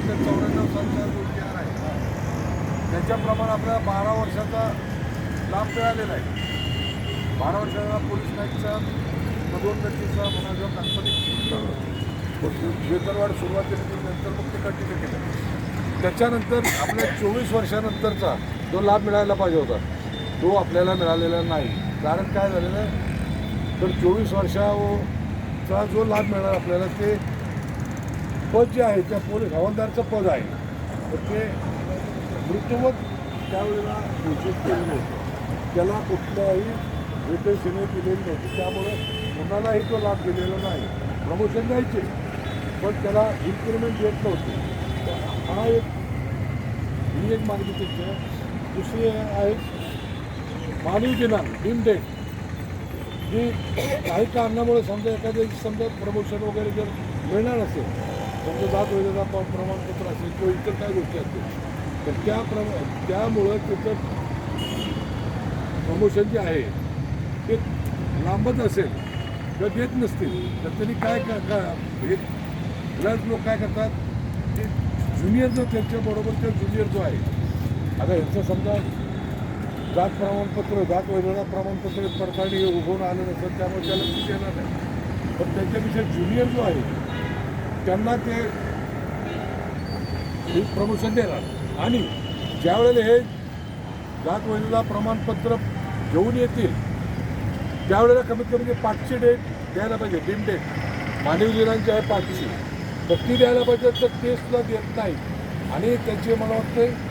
वाटतं चौऱ्याण्णव सालचा जो आहे त्याच्याप्रमाणे आपल्याला बारा वर्षाचा लाभ मिळालेला आहे. बारा वर्षाचा पोलीस नाईकचा पदोन्नतीचा म्हणा किंवा काल्पनिक वेतनवाढ सुरुवातीला केली नंतर मग ते कंटिन्यू केलं. त्याच्यानंतर आपल्या चोवीस वर्षानंतरचा जो लाभ मिळायला पाहिजे होता तो आपल्याला मिळालेला नाही. कारण काय झालेलं आहे? तर चोवीस वर्षाचा जो लाभ मिळणार आपल्याला ते पद जे आहे त्या पोलीस हवालदारचं पद आहे. तर ते मृत्यूवत त्यावेळेला घोषित केलेलं होतं त्याला कुठल्याही वेतनश्रेणी दिलेली नव्हती. त्यामुळं कोणालाही तो लाभ दिलेला नाही. प्रमोशन द्यायचे पण त्याला इन्क्रिमेंट देत नव्हते. हा एक ही एक मागणी त्याची आहे. दुसरी आहे मानवी दिनांक डीम डेट. जी काही कारणामुळे समजा एखाद्या समजा प्रमोशन वगैरे जर मिळणार असेल समजा जात वगैरे प्रमाणपत्र असेल किंवा इतर काय गोष्टी असतील. तर त्या प्रमा त्यामुळं त्याचं प्रमोशन जे आहे ते लांबच असेल किंवा देत नसतील. तर त्यांनी काय का का- हे बऱ्याच लोक काय करतात ते ज्युनियर जो त्यांच्याबरोबरचा ज्युनियर जो आहे आता ह्यांचं समजा जात प्रमाणपत्र जात वैधता प्रमाणपत्र पडताळणी उभवून आलं नसेल त्यामुळे त्याला किती येणार नाही. पण त्यांच्यापेक्षा ज्युनियर जो आहे त्यांना ते प्रमोशन देणार. आणि ज्यावेळेला हे जात वैधता प्रमाणपत्र घेऊन येतील त्यावेळेला कमीत कमी ते पाचशे डेट द्यायला पाहिजे तीन डेट. मानवी आहे पाचशे. तर ती द्यायला पाहिजे तर ते सुद्धा देत नाही आणि त्याचे मला वाटतं